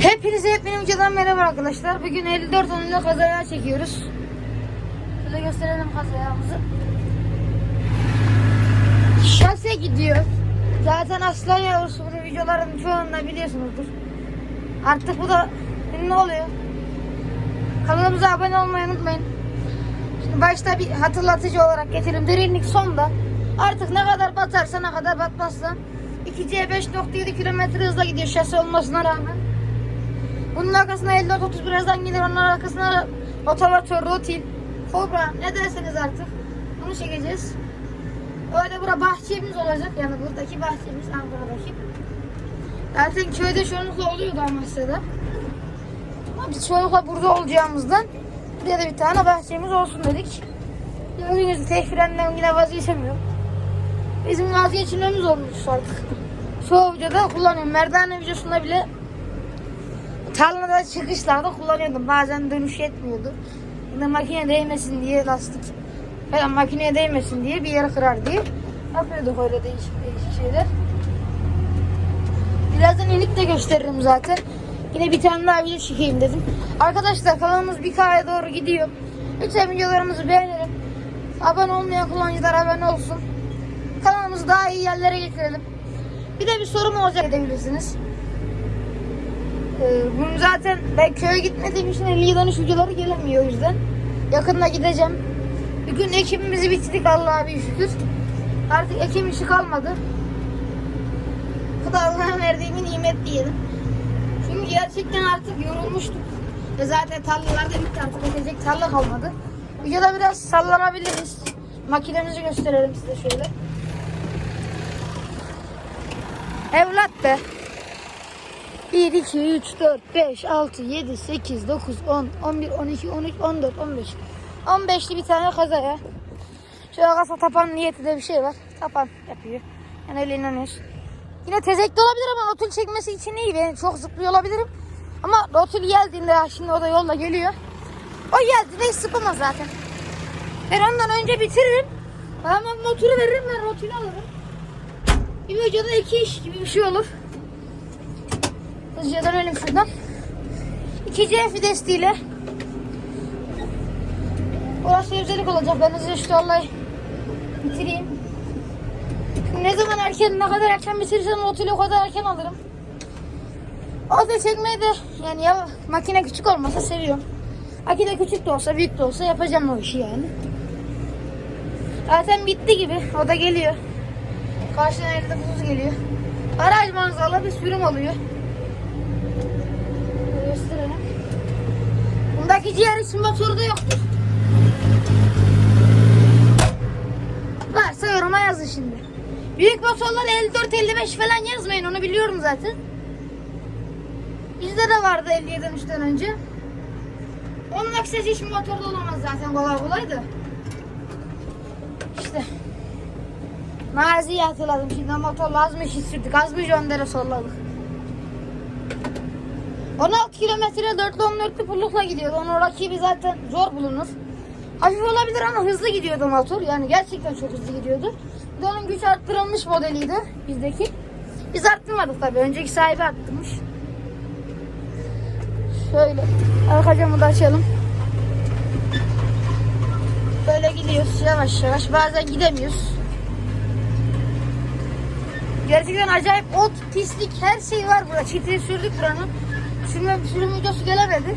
Hepinize hep benim videodan merhaba arkadaşlar. Bugün 54 onuyla kazaya çekiyoruz. Şöyle gösterelim kazayağımızı. Şase gidiyor. Zaten aslan yavrusu bunu videoların çoğunda biliyorsunuzdur. Artık bu da ne oluyor? Kanalımıza abone olmayı unutmayın. Şimdi başta bir hatırlatıcı olarak geçelim. Derinlik sonda. Artık ne kadar batarsa ne kadar batmazsa 2C 5.7 kilometre hızla gidiyor şase olmasına rağmen. Bunun arkasına 54-30 birazdan gelir. Onun arkasına otomatör, rotil, kobra ne derseniz artık. Bunu çekeceğiz. Öyle bura bahçemiz olacak. Yani buradaki bahçemiz Ankara'daki. Zaten köyde çoğunlukla oluyordu Amasya'da. Ama biz çoğunlukla burada olacağımızdan buraya da bir tane bahçemiz olsun dedik. Gördüğünüz frenden yine vazgeçemiyorum. Bizim vazgeçilmemiz olmuş artık. Çoğu videoda kullanıyorum. Merdane videosunda bile tarlada çıkışlarda kullanıyordum. Bazen dönüş yetmiyordu. Yine makine değmesin diye lastik falan makineye değmesin diye bir yere kırar diye yapıyorduk öyle değişik değişik şeyler. Birazdan inik de gösteririm zaten. Yine bir tane daha video çekeyim dedim. Arkadaşlar kanalımız 1K'ya doğru gidiyor. Lütfen videolarımızı beğenelim. Abone olmayan kullanıcılar abone olsun. Kanalımızı daha iyi yerlere getirelim. Bir de bir sorum olacak edebilirsiniz. Ee, bunu zaten ben köye gitmediğim için 50 13 videoları gelemiyor o yüzden. Yakında gideceğim. Bugün ekimimizi bitirdik Allah'a bir şükür. Artık ekim işi kalmadı. Bu da Allah'ın verdiği bir nimet diyelim. Çünkü gerçekten artık yorulmuştuk. Ve zaten tarlalarda bitti artık ekecek tarla kalmadı. Videoda biraz sallanabiliriz. Makinemizi gösterelim size şöyle. Evlat be. 1, 2, 3, 4, 5, 6, 7, 8, 9, 10, 11, 12, 13, 14, 15. 15'li bir tane kaza ya. Şöyle kasa tapan niyeti de bir şey var. Tapan yapıyor. Yani öyle inanıyoruz. Yine tezekli olabilir ama rotul çekmesi için iyi. Ben çok zıplıyor olabilirim. Ama rotul geldiğinde şimdi o da yolda geliyor. O geldiğinde hiç zıplamaz zaten. Ben ondan önce bitiririm. Hemen motoru veririm ben rotülü alırım. Bir videoda iki iş gibi bir şey olur. Hızlıca dönelim şuradan. 2C fidestiyle. Orası özellik olacak. Ben hızlıca şu olayı bitireyim. Ne zaman erken, ne kadar erken bitirirsem oteli o kadar erken alırım. O da çekmeyi de yani ya makine küçük olmasa seviyorum. Makine küçük de olsa büyük de olsa yapacağım o işi yani. Zaten bitti gibi. O da geliyor. Karşıdan elde buz geliyor. Aracı manzaralı bir sürüm oluyor. Böyle Gösterelim. İçin motoru da yoktur. Varsa yoruma yazın şimdi. Büyük motorlar 54-55 falan yazmayın onu biliyorum zaten. Bizde de vardı 57'den 3'ten önce. Onun aksesi hiç motorda olamaz zaten kolay kolay da. İşte. Maziyi hatırladım şimdi motorla az mı işi sürdük az mı jöndere solladık. 16 kilometre dörtlü 14'lü pullukla gidiyordu. Onun rakibi zaten zor bulunur. Hafif olabilir ama hızlı gidiyordu motor. Yani gerçekten çok hızlı gidiyordu. Bir de onun güç arttırılmış modeliydi bizdeki. Biz arttırmadık tabii. Önceki sahibi arttırmış. Şöyle arka camı da açalım. Böyle gidiyoruz yavaş yavaş. Bazen gidemiyoruz. Gerçekten acayip ot, pislik her şey var burada. Çitiri sürdük buranın. Sürüm, sürüm videosu gelemedi.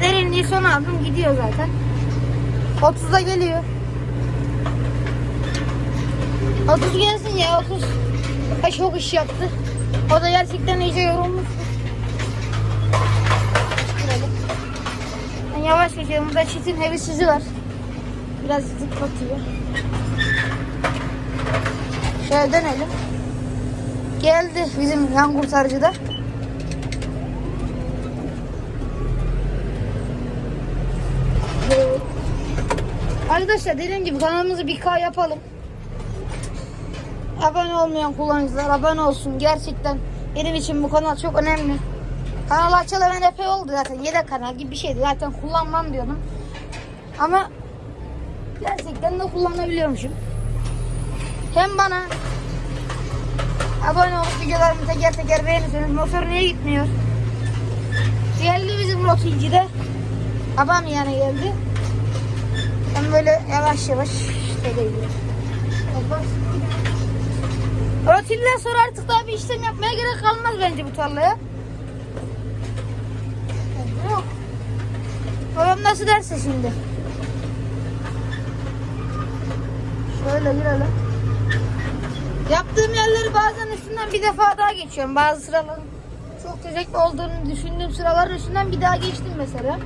Derinliği son aldım gidiyor zaten. 30'da geliyor. 30 gelsin ya 30. Ha, çok iş yaptı. O da gerçekten iyice yorulmuş. Yavaş geçiyorum. Burada çitin hevesizi var. Biraz zıplatıyor. Şöyle dönelim. Geldi bizim yan kurtarıcı da. Arkadaşlar dediğim gibi kanalımızı bir K yapalım. Abone olmayan kullanıcılar abone olsun. Gerçekten benim için bu kanal çok önemli. Kanal açalı ben epey oldu zaten. Yedek kanal gibi bir şeydi. Zaten kullanmam diyordum. Ama gerçekten de kullanabiliyormuşum. Hem bana Abone olup videolarımı teker teker beğenirseniz motor niye gitmiyor? Geldi bizim rotilci de. Babam yani geldi. Ben böyle yavaş yavaş işte gidiyorum. Rotilden sonra artık daha bir işlem yapmaya gerek kalmaz bence bu tarlaya. Yok. Babam nasıl derse şimdi? Şöyle girelim. Yaptığım yerleri bazen üstünden bir defa daha geçiyorum. Bazı sıraların çok tezekli olduğunu düşündüğüm sıraların üstünden bir daha geçtim mesela.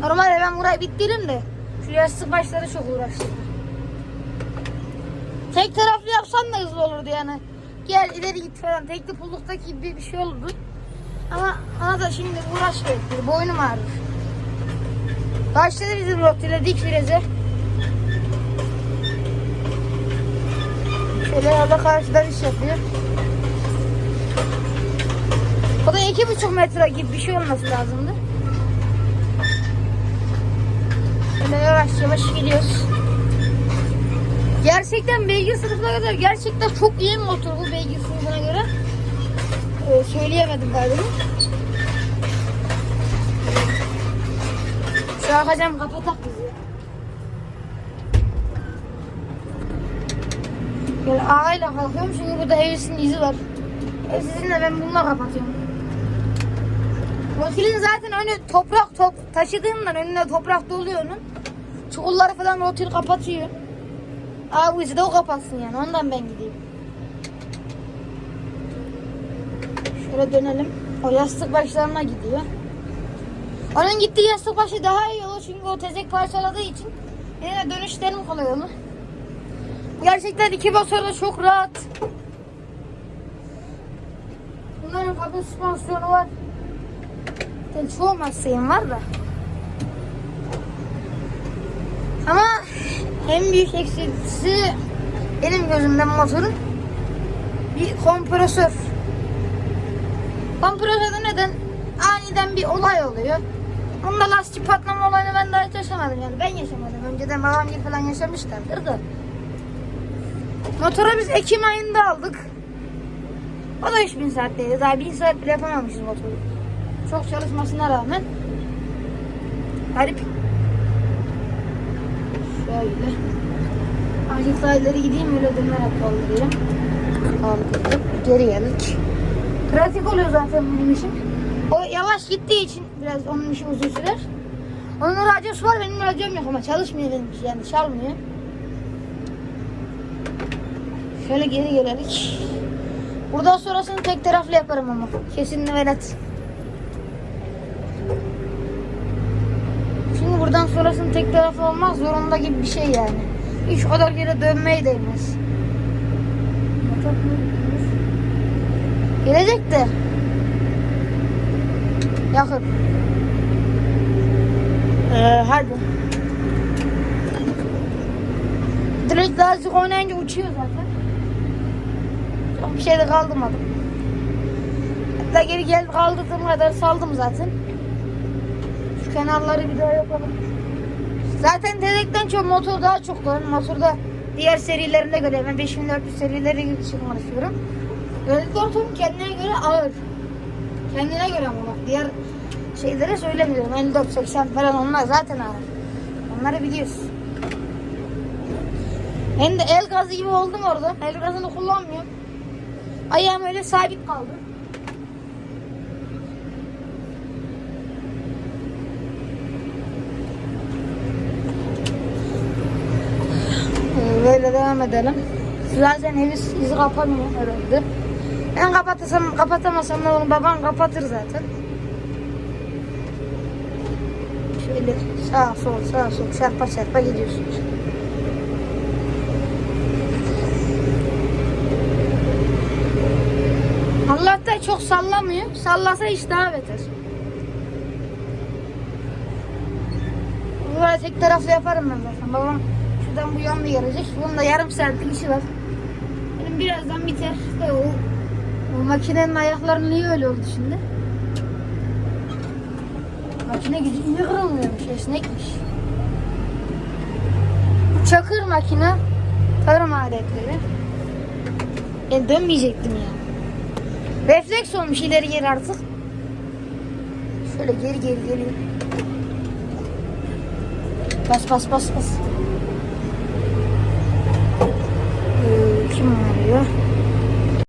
Normalde ben burayı bitiririm de şu yastık başları çok uğraştım. Tek taraflı yapsam da hızlı olurdu yani. Gel ileri git falan. Tekli pulluktaki gibi bir şey olurdu. Ama ona da şimdi uğraş gerektir. Boynum ağrır. Başladı bizim rotayla dik freze. Şöyle yolda karşıdan iş yapıyor. O da iki buçuk metre gibi bir şey olması lazımdı. Şöyle yavaş yavaş gidiyoruz. Gerçekten beygir sınıfına kadar gerçekten çok iyi bir motor bu beygir sınıfına göre. Ee, söyleyemedim galiba. Şu akacağım kapatak bizi. Böyle ağayla kalkıyorum çünkü burada Evis'in izi var. Evsizin de ben bununla kapatıyorum. Rotilin zaten önü toprak top taşıdığından önüne toprak doluyor onun. Çukurları falan rotil kapatıyor. Aa bu izi de o kapatsın yani ondan ben gideyim. Şöyle dönelim. O yastık başlarına gidiyor. Onun gittiği yastık başı daha iyi olur çünkü o tezek parçaladığı için yine dönüşlerim kolay olur. Gerçekten iki motor da çok rahat. Bunların kabin süspansiyonu var. Yani çoğu masayım var da. Ama en büyük eksisi benim gözümden motorun bir kompresör. Kompresörde neden? Aniden bir olay oluyor. Onda lastik patlama olayını ben daha hiç yaşamadım yani. Ben yaşamadım. Önceden babam gibi falan yaşamışlardır da. Motoru biz Ekim ayında aldık. O da 3000 saatteydi. Daha 1000 saat bile yapamamışız motoru. Çok çalışmasına rağmen. Garip. Şöyle. Azıcık daha gideyim öyle dönerek kaldırayım. Kaldırdık. Geri geldik. Pratik oluyor zaten benim işim. O yavaş gittiği için biraz onun işi uzun sürer. Onun radyosu var benim radyom yok ama çalışmıyor benim yani çalmıyor. Şöyle geri gelelim. Buradan sonrasını tek taraflı yaparım ama. Kesin ve net. Şimdi buradan sonrasını tek taraflı olmaz zorunda gibi bir şey yani. Hiç o kadar yere dönmeye değmez. Gelecek de. Yakın. Ee, hadi. Direkt daha azıcık oynayınca uçuyor zaten. Bir şey de kaldırmadım. Hatta geri gel kaldırdığım kadar saldım zaten. Şu kenarları bir daha yapalım. Zaten dedekten çok motor daha çok var. Motorda diğer serilerine göre ben 5400 serileri için konuşuyorum. Özellikle motorum kendine göre ağır. Kendine göre ama bak diğer şeyleri söylemiyorum. 54-80 falan onlar zaten ağır. Onları biliyorsun. Hem de el gazı gibi oldum orada. El gazını kullanmıyorum. Ayağım öyle sabit kaldı. Böyle devam edelim. Zaten evi izi kapanıyor herhalde. Ben kapatırsam, kapatamasam da onu babam kapatır zaten. Şöyle sağ sol sağ sol çarpa çarpa gidiyorsunuz. Çok sallamıyor. Sallasa iş daha beter. Böyle tek taraflı yaparım ben zaten. Babam şuradan bu yanına gelecek. Bunun da yarım saatlik işi var. Benim birazdan biter. İşte o, o makinenin ayakları niye öyle oldu şimdi? Makine gücü iyi kırılmıyormuş. Esnekmiş. Bu çakır makine. Tarım aletleri. Ben dönmeyecektim ya. Refleks olmuş ileri geri artık. Şöyle geri geri geliyor. Bas bas bas bas. Ee, kim arıyor?